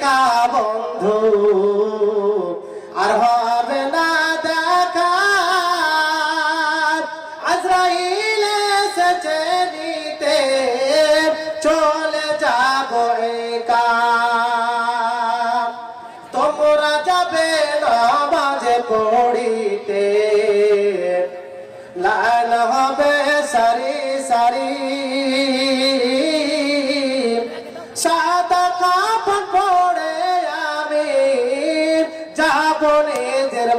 দেখা বন্ধু। আর হবে না দেখা আজরাইল এসেছে নিতে। চলে যাব একা। তোমরা যাবে নামাজে পড়িতে। লাল হবে সারি সারি।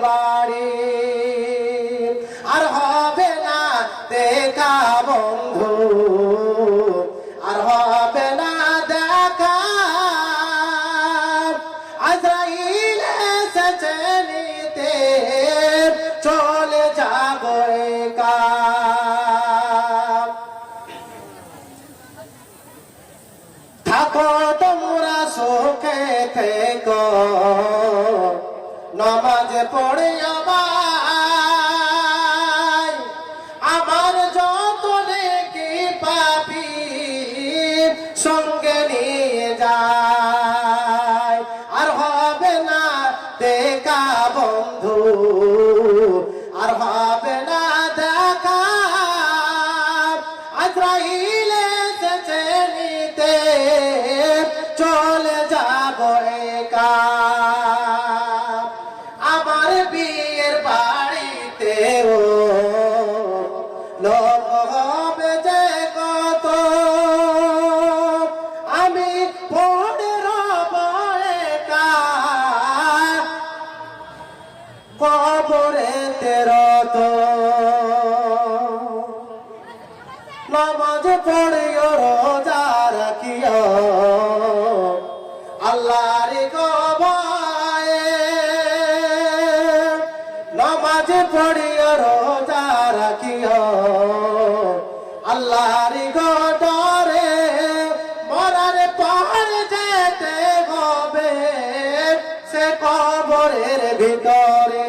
বাড়ি। আর হবে না দেখা বন্ধু, আর হবে না দেখা। আজরাইল এসেছে নিতে, চলে যাব একা। থাকো তোমরা সুখে থেকো। নমাজ পড়ে আমার আমার যত নেকি পাপি সঙ্গে নিয়ে যায় কবরে তেরত নামাজ পড়িও, রোজা রাখিও। আল্লাহর গবায়ে নামাজ পড়িও, রোজা রাখিও। আল্লাহর গডরে মরার পাহাড় যেতে হবে, সে কবরের ভিতরে।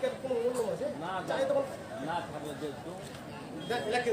কি আর কোনো মূল্য আছে চাই তখন না থাকলে যে একটু দেখ লেখে